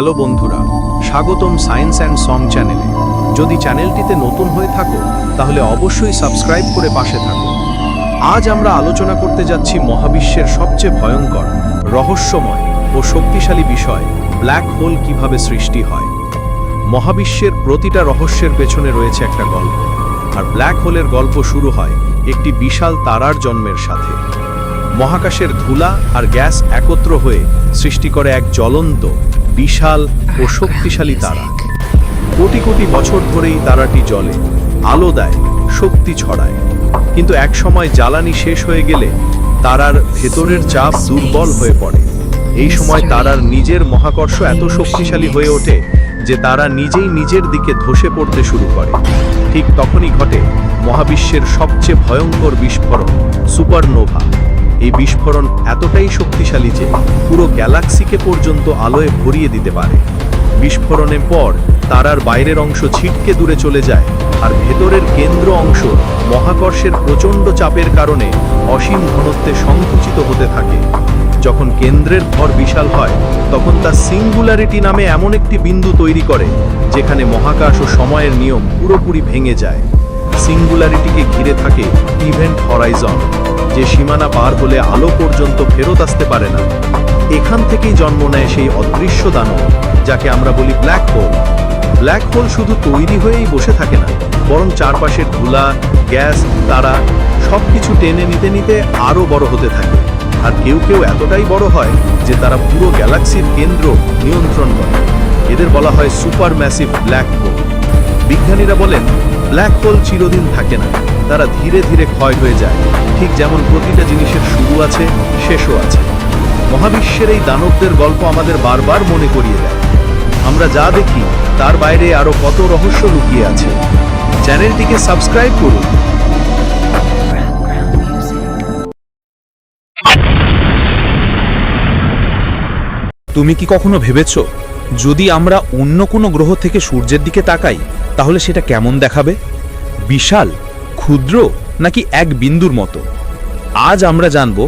Hello বন্ধুরা, স্বাগতম science and song চ্যানেলে। যদি চ্যানেলটিতে নতুন হয়ে থাকো, তাহলে অবশ্যই সাবস্ক্রাইব করে পাশে থাকো। আজ আমরা আলোচনা করতে যাচ্ছি মহাবিশ্বের সবচেয়ে ভয়ঙ্কর, রহস্যময় ও শক্তিশালী বিষয়, ব্ল্যাক হোল কীভাবে সৃষ্টি হয়। মহাবিশ্বের প্রতিটা রহস্যের পেছনে রয়েছে একটা গল্প, আর ব্ল্যাক হোলের গল্প শুরু হয় একটি বিশাল তারার জন্মের সাথে। মহাকাশের ধুলা আর গ্যাস একত্র হয়ে সৃষ্টি করে এক জ্বলন্ত বিশাল ও শক্তিশালী তারা। কোটি কোটি বছর ধরেই তারাটি জ্বলে আলো দেয়, শক্তি ছড়ায়। কিন্তু এক সময় জ্বালানি শেষ হয়ে গেলে তারার ভেতরের চাপ দুর্বল হয়ে পড়ে। এই সময় তারার নিজের মহাকর্ষ এত শক্তিশালী হয়ে ওঠে যে তারা নিজেই নিজের দিকে ধসে পড়তে শুরু করে। ঠিক তখনই ঘটে মহাবিশ্বের সবচেয়ে ভয়ঙ্কর বিস্ফোরণ, সুপারনোভা। এই বিস্ফোরণ এতটাই শক্তিশালী যে পুরো গ্যালাক্সিকে পর্যন্ত আলোয় ভরিয়ে দিতে পারে। বিস্ফোরণের পর তারার বাইরের অংশ ছিটকে দূরে চলে যায় আর ভেতরের কেন্দ্র অংশ মহাকর্ষের প্রচণ্ড চাপের কারণে অসীম ঘনত্বে সংকুচিত হতে থাকে। যখন কেন্দ্রের ভর বিশাল হয়, তখন তা সিঙ্গুলারিটি নামে এমন একটি বিন্দু তৈরি করে, যেখানে মহাকাশ ও সময়ের নিয়ম পুরোপুরি ভেঙে যায়। সিঙ্গুলারিটিকে ঘিরে থাকে ইভেন্ট হরাইজন। যে সীমানা পার হলে আলো পর্যন্ত ফেরত আসতে পারে না। এখান থেকেই জন্ম নেয় সেই অদৃশ্য দানব, যাকে আমরা বলি ব্ল্যাক হোল। ব্ল্যাক হোল শুধু তৈরি হয়েই বসে থাকে না, বরং চারপাশের ধুলা, গ্যাস, তারা সব কিছু টেনে নিতে নিতে আরও বড় হতে থাকে। আর কেউ কেউ এতটাই বড় হয় যে তারা পুরো গ্যালাক্সির কেন্দ্র নিয়ন্ত্রণ করে। এদের বলা হয় সুপার ম্যাসিভ ব্ল্যাক হোল। বিজ্ঞানীরা বলেন, ব্ল্যাক হোল চিরদিন থাকে না, তারা ধীরে ধীরে ক্ষয় হয়ে যায়। ঠিক যেমন প্রতিটা জিনিসের শুরু আছে, শেষও আছে। মহাবিশ্বের এই দানবদের গল্প আমাদের বারবার মনে করিয়ে দেয়। আমরা যা দেখি, তার বাইরে আরও কত রহস্য লুকিয়ে আছে। চ্যানেলটিকে সাবস্ক্রাইব করুন। তুমি কি কখনো ভেবেছ, যদি আমরা অন্য কোনো গ্রহ থেকে সূর্যের দিকে তাকাই, তাহলে সেটা কেমন দেখাবে? বিশাল, ক্ষুদ্র নাকি এক বিন্দুর মতো। আজ আমরা জানব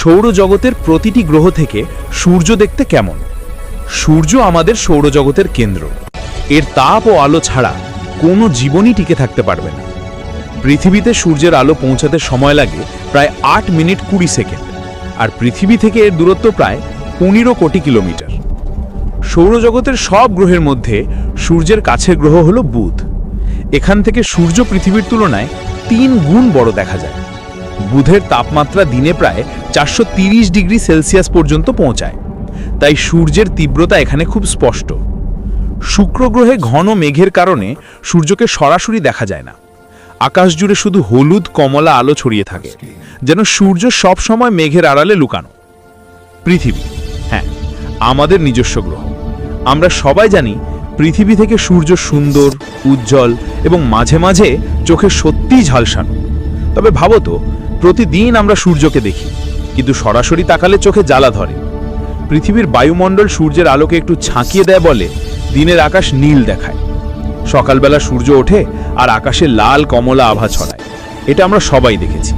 সৌরজগতের প্রতিটি গ্রহ থেকে সূর্য দেখতে কেমন। সূর্য আমাদের সৌরজগতের কেন্দ্র। এর তাপ ও আলো ছাড়া কোনো জীবনই টিকে থাকতে পারবে না। পৃথিবীতে সূর্যের আলো পৌঁছাতে সময় লাগে প্রায় আট মিনিট কুড়ি সেকেন্ড, আর পৃথিবী থেকে এর দূরত্ব প্রায় পনেরো কোটি কিলোমিটার। সৌরজগতের সব গ্রহের মধ্যে সূর্যের কাছের গ্রহ হল বুধ। এখান থেকে সূর্য পৃথিবীর তুলনায় তিন গুণ বড় দেখা যায়। বুধের তাপমাত্রা দিনে প্রায় চারশো ডিগ্রি সেলসিয়াস পর্যন্ত পৌঁছায়। তাই সূর্যের তীব্রতা এখানে খুব স্পষ্ট। শুক্র গ্রহে ঘন মেঘের কারণে সূর্যকে সরাসরি দেখা যায় না। আকাশ জুড়ে শুধু হলুদ, কমলা, আলো ছড়িয়ে থাকে, যেন সূর্য সব সময় মেঘের আড়ালে লুকানো। পৃথিবী হ্যাঁ আমাদের নিজস্ব গ্রহ। আমরা সবাই জানি পৃথিবী থেকে সূর্য সুন্দর, উজ্জ্বল এবং মাঝে মাঝে চোখে সত্যিই ঝালসানো। তবে ভাবো তো, প্রতিদিন আমরা সূর্যকে দেখি, কিন্তু সরাসরি তাকালে চোখে জ্বালা ধরে। পৃথিবীর বায়ুমণ্ডল সূর্যের আলোকে একটু ছাঁকিয়ে দেয় বলে দিনের আকাশ নীল দেখায়। সকালবেলা সূর্য ওঠে আর আকাশে লাল কমলা আভা ছড়ায়। এটা আমরা সবাই দেখেছি।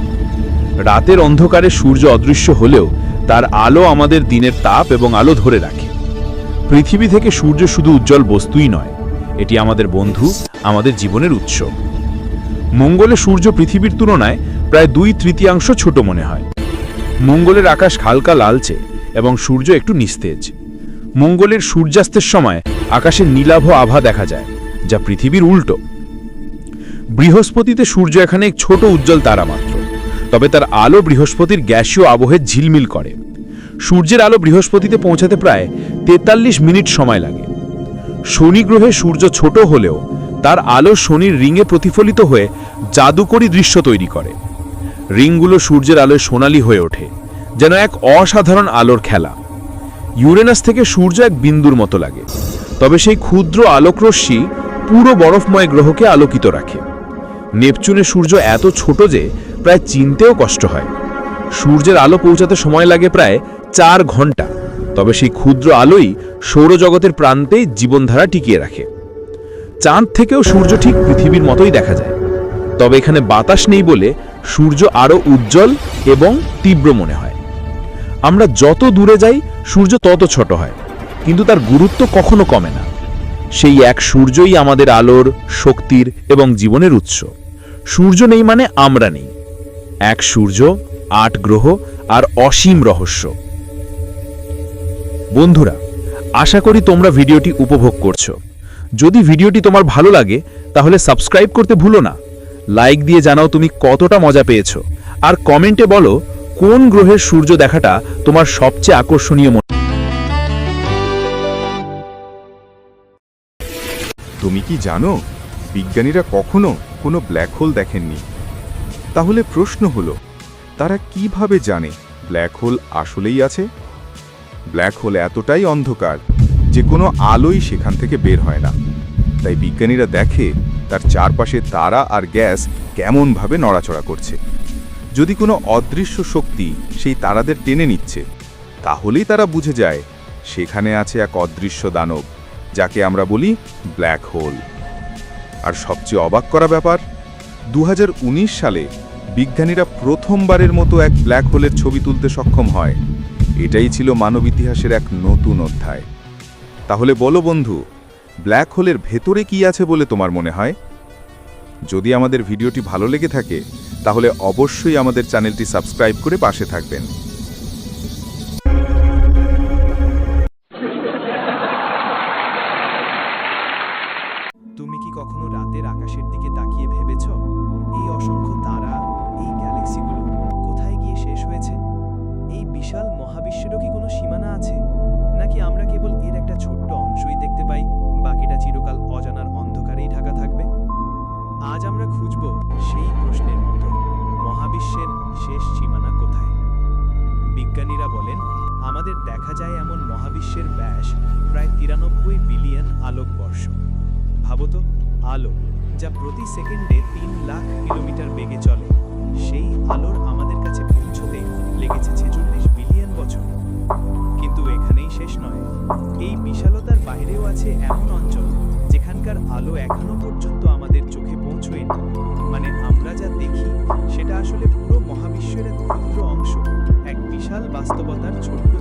রাতের অন্ধকারে সূর্য অদৃশ্য হলেও তার আলো আমাদের দিনের তাপ এবং আলো ধরে রাখে। পৃথিবী থেকে সূর্য শুধু উজ্জ্বল বস্তুই নয়, এটি আমাদের বন্ধু, আমাদের জীবনের উৎস। মঙ্গলে সূর্য পৃথিবীর তুলনায় প্রায় দুই তৃতীয়াংশ ছোট মনে হয়। মঙ্গলের আকাশ হালকা লালচে এবং সূর্য একটু নিস্তেজ। মঙ্গলের সূর্যাস্তের সময় আকাশে নীলাভ আভা দেখা যায়, যা পৃথিবীর উল্টো। বৃহস্পতিতে সূর্য এখানে এক ছোট উজ্জ্বল তারা মাত্র, তবে তার আলো বৃহস্পতির গ্যাসীয় আবহে ঝিলমিল করে। সূর্যের আলো বৃহস্পতিতে পৌঁছাতে প্রায় তেতাল্লিশ মিনিট সময় লাগে। শনি গ্রহে সূর্য ছোট হলেও তার আলো শনির রিংয়ে প্রতিফলিত হয়ে জাদুকরী দৃশ্য তৈরি করে। রিংগুলো সূর্যের আলোয় সোনালি হয়ে ওঠে, যেন এক অসাধারণ আলোর খেলা। ইউরেনাস থেকে সূর্য এক বিন্দুর মতো লাগে, তবে সেই ক্ষুদ্র আলোকরশ্মি পুরো বরফময় গ্রহকে আলোকিত রাখে। নেপচুনে সূর্য এত ছোট যে প্রায় চিনতেও কষ্ট হয়। সূর্যের আলো পৌঁছাতে সময় লাগে প্রায় চার ঘণ্টা। তবে সেই ক্ষুদ্র আলোই সৌরজগতের প্রান্তেই জীবনধারা টিকিয়ে রাখে। চাঁদ থেকেও সূর্য ঠিক পৃথিবীর মতোই দেখা যায়। তবে এখানে বাতাস নেই বলে সূর্য আরও উজ্জ্বল এবং তীব্র মনে হয়। আমরা যত দূরে যাই, সূর্য তত ছোট হয়, কিন্তু তার গুরুত্ব কখনো কমে না। সেই এক সূর্যই আমাদের আলোর, শক্তির এবং জীবনের উৎস। সূর্য নেই মানে আমরা নেই। এক সূর্য, আট গ্রহ আর অসীম রহস্য। বন্ধুরা, আশা করি তোমরা ভিডিওটি উপভোগ করছ। যদি ভিডিওটি তোমার ভালো লাগে, তাহলে সাবস্ক্রাইব করতে ভুলো না। লাইক দিয়ে জানাও তুমি কতটা মজা পেয়েছ। আর কমেন্টে বলো, কোন গ্রহের সূর্য দেখাটা তোমার সবচেয়ে আকর্ষণীয় মনে তুমি কি জানো, বিজ্ঞানীরা কখনো কোনো ব্ল্যাক হোল দেখেননি? তাহলে প্রশ্ন হলো, তারা কীভাবে জানে ব্ল্যাক হোল আসলেই আছে? ব্ল্যাক হোল এতটাই অন্ধকার যে কোনো আলোই সেখান থেকে বের হয় না। তাই বিজ্ঞানীরা দেখে তার চারপাশে তারা আর গ্যাস কেমনভাবে নড়াচড়া করছে। যদি কোনো অদৃশ্য শক্তি সেই তারাদের টেনে নিচ্ছে, তাহলেই তারা বুঝে যায় সেখানে আছে এক অদৃশ্য দানব, যাকে আমরা বলি ব্ল্যাক হোল। আর সবচেয়ে অবাক করা ব্যাপার দু হাজার উনিশ সালে বিজ্ঞানীরা প্রথমবারের মতো এক ব্ল্যাক হোলের ছবি তুলতে সক্ষম হয়। এটাই ছিল মানব ইতিহাসের এক নতুন অধ্যায়। তাহলে বলো বন্ধু, ব্ল্যাক হোলের ভেতরে কি আছে বলে তোমার মনে হয়? যদি আমাদের ভিডিওটি ভালো লেগে থাকে, তাহলে অবশ্যই আমাদের চ্যানেলটি সাবস্ক্রাইব করে পাশে থাকবেন। আমাদের দেখা যায় এমন মহাবিশ্বের ব্যাস প্রায় তিরানব্বই বিলিয়ন আলোকবর্ষ ভাবতো আলো যা প্রতি সেকেন্ডে তিন লাখ কিলোমিটার বেগে চলে, সেই আলোর আমাদের কাছে পৌঁছতে লেগেছে ছেচল্লিশ বিলিয়ন বছর। কিন্তু এখানেই শেষ নয়। এই বিশালতার বাইরেও আছে এমন অঞ্চল যেখানকার আলো এখনও পর্যন্ত আমাদের চোখে পৌঁছয়নি। মানে আমরা যা দেখি, সেটা আসলে পুরো মহাবিশ্বের এক ক্ষুদ্র অংশ, এক বিশাল বাস্তবতার ছোট্ট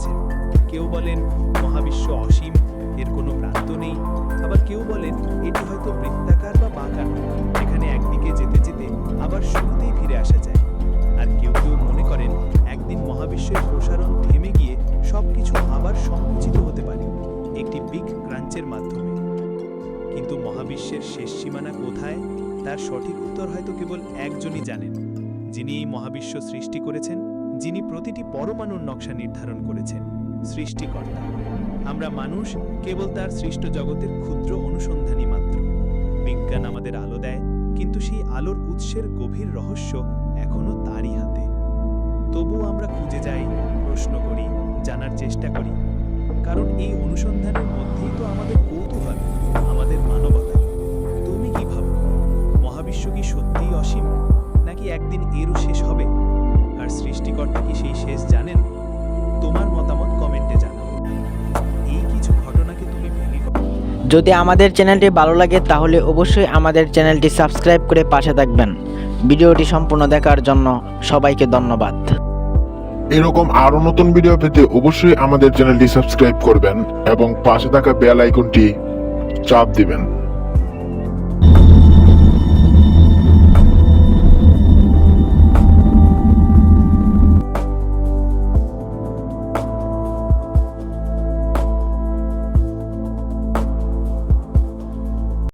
দিয়েছেন কেউ বলেন মহাবিশ্ব অসীম, এর কোনো প্রান্ত নেই। আবার কেউ বলেন এটি হয়তো বৃত্তাকার বা বাঁকা, যেখানে একদিকে যেতে যেতে আবার শুরুতেই ফিরে আসা যায়। আর কেউ কেউ মনে করেন একদিন মহাবিশ্বের প্রসারণ থেমে গিয়ে সবকিছু আবার সংকুচিত হতে পারে, একটি বিগ ক্রাঞ্চের মাধ্যমে। কিন্তু মহাবিশ্বের শেষ সীমানা কোথায়? তার সঠিক উত্তর হয়তো কেবল একজনই জানেন, যিনি এই মহাবিশ্ব সৃষ্টি করেছেন যিনি প্রতিটি পরমাণুর নকশা নির্ধারণ করেছেন, সৃষ্টিকর্তা। আমরা মানুষ কেবল তার সৃষ্ট জগতের ক্ষুদ্র অনুসন্ধানী মাত্র। বিজ্ঞান আমাদের আলো দেয়, কিন্তু সেই আলোর উৎসের গভীর রহস্য এখনও তারই হাতে। তবুও আমরা খুঁজে যাই, প্রশ্ন করি, জানার চেষ্টা করি। কারণ এই অনুসন্ধানের মধ্যেই তো আমাদের কৌতূহল, আমাদের মানবতা। তুমি কি ভাবো, মহাবিশ্ব কি সত্যিই অসীম, নাকি একদিন এরও শেষ হবে? আর সৃষ্টিকর্তা কি সেই শেষ জানেন? তোমার মতামত কমেন্টে জানাও। এই কিছু ঘটনাকে তুমি ভেঙে যদি আমাদের চ্যানেলটি ভালো লাগে তাহলে অবশ্যই আমাদের চ্যানেলটি সাবস্ক্রাইব করে পাশে থাকবেন। ভিডিওটি সম্পূর্ণ দেখার জন্য সবাইকে ধন্যবাদ। এরকম আরও নতুন ভিডিও পেতে অবশ্যই আমাদের চ্যানেলটি সাবস্ক্রাইব করবেন এবং পাশে থাকা বেল আইকনটি চাপ দিবেন।